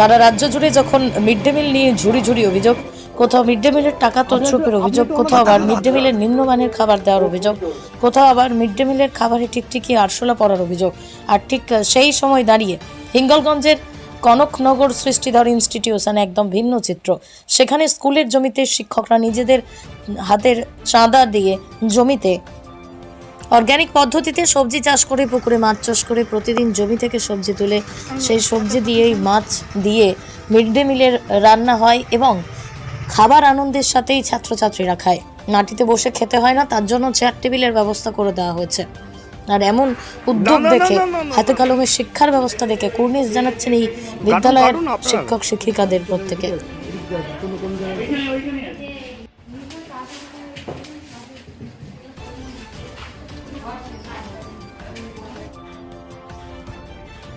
সারা রাজ্য জুড়ে যখন মিড ডে মিল নিয়ে ঝুড়ি ঝুড়ি অভিযোগ কোথাও মিড ডে মিলের টাকা তছরূপের অভিযোগ কোথাও আবার মিড ডে মিলের নিম্নমানের খাবার দেওয়ার অভিযোগ কোথাও আবার মিড ডে মিলের খাবারে টিকটিকি আরশোলা পড়ার অভিযোগ। আর ঠিক সেই সময় দাঁড়িয়ে হিঙ্গলগঞ্জের কনকনগর সৃষ্টিধর ইনস্টিটিউশন একদম ভিন্ন চিত্র। সেখানে স্কুলের জমিতে শিক্ষকরা নিজেদের হাতের চাঁদা দিয়ে জমিতে অর্গানিক পদ্ধতিতে সবজি চাষ করে পুকুরে মাছ চাষ করে প্রতিদিন জমি থেকে সবজি তুলে সেই সবজি দিয়েই মাছ দিয়ে মিড ডে মিলের রান্না হয় এবং খাবার আনন্দের সাথেই ছাত্রছাত্রীরা খায়। মাটিতে বসে খেতে হয় না তার জন্য চেয়ার টেবিলের ব্যবস্থা করে দেওয়া হয়েছে। আর এমন উদ্যোগ দেখে হাতে কলমে শিক্ষার ব্যবস্থা দেখে কুর্নিশ জানাচ্ছেন এই বিদ্যালয়ের শিক্ষক শিক্ষিকাদের প্রত্যেকে।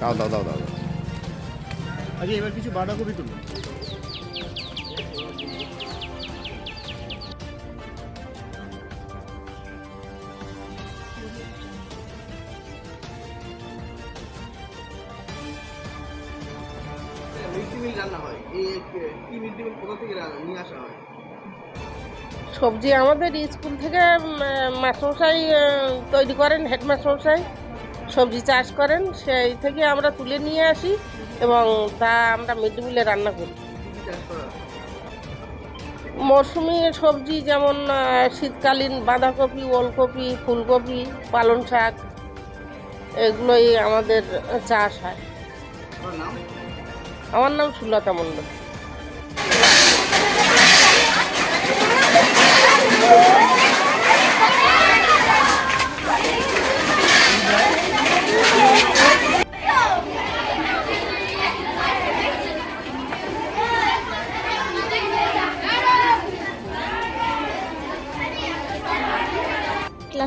দাও দাও দাও দাও দাও। আচ্ছা এবার কিছু বাঁধাকপি তুলুন হয়। হয়? সবজি আমাদের স্কুল থেকে মাস্টারমশাই তৈরি করেন হেডমাস্টারমশাই। সবজি চাষ করেন, সেই থেকে আমরা তুলে নিয়ে আসি এবং তা আমরা মিড ডে মিলে রান্না করি? মরশুমি সবজি যেমন শীতকালীন বাঁধাকপি, ওলকপি, ফুলকপি, পালং শাক, এগুলোই আমাদের চাষ হয় আমার নাম সুলতা মণ্ডল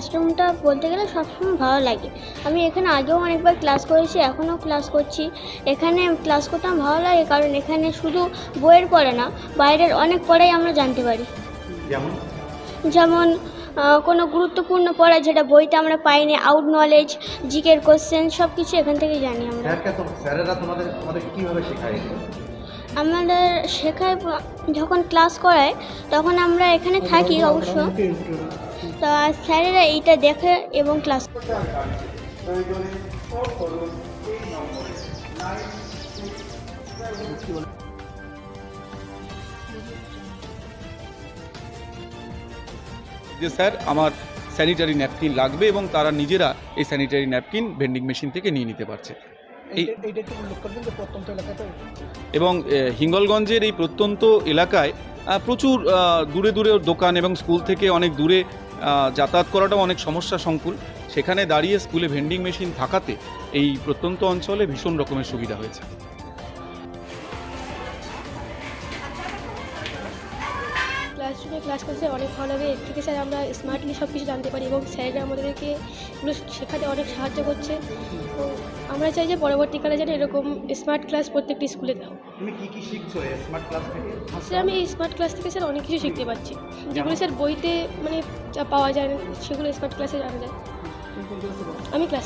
ক্লাসরুমটা বলতে গেলে সবসময় ভালো লাগে। আমি এখানে আগেও অনেকবার ক্লাস করেছি এখনও ক্লাস করছি। এখানে ক্লাস করতে আমার ভালো লাগে কারণ এখানে শুধু বইয়ের পড়ে না বাইরের অনেক পড়াই আমরা জানতে পারি। যেমন? কোনো গুরুত্বপূর্ণ পড়া যেটা বইতে আমরা পাইনি আউট নলেজ জিকের কোশ্চেন সব কিছু এখান থেকে জানি আমরা। স্যারেরা তোমাদের তোমাদের কীভাবে শেখায় আমাদের শেখায় যখন ক্লাস করায় তখন আমরা এখানে থাকি অবশ্য। তা স্যারেরা এইটা দেখে এবং ক্লাস যে স্যার আমার স্যানিটারি ন্যাপকিন লাগবে এবং তারা নিজেরা এই স্যানিটারি ন্যাপকিন ভেন্ডিং মেশিন থেকে নিয়ে নিতে পারছে। এবং হিঙ্গলগঞ্জের এই প্রত্যন্ত এলাকায় প্রচুর দূরে দূরে দোকান এবং স্কুল থেকে অনেক দূরে যাতায়াত করাটাও অনেক সমস্যা সংকুল। সেখানে দাঁড়িয়ে স্কুলে ভেন্ডিং মেশিন থাকাতে এই প্রত্যন্ত অঞ্চলে ভীষণ রকমের সুবিধা হয়েছে। ক্লাসরুমে ক্লাস করতে অনেক ভালো লাগে। এর থেকে স্যার আমরা স্মার্টলি সব কিছু জানতে পারি এবং স্যাররা আমাদেরকে এগুলো শেখাতে অনেক সাহায্য করছে। তো আমরা চাই যে পরবর্তীকালে যেন এরকম স্মার্ট ক্লাস প্রত্যেকটি স্কুলে দাও তুমি কি কি শিখছো স্মার্ট ক্লাস থেকে? স্যার আমি এই স্মার্ট ক্লাস থেকে স্যার অনেক কিছু শিখতে পারছি। যেগুলো স্যার বইতে মানে যা পাওয়া যায় না সেগুলো স্মার্ট ক্লাসে জানা যায়। আমি ক্লাস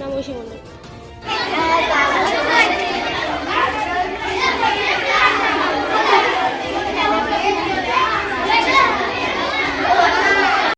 নাম ঐশী মণ্ডল।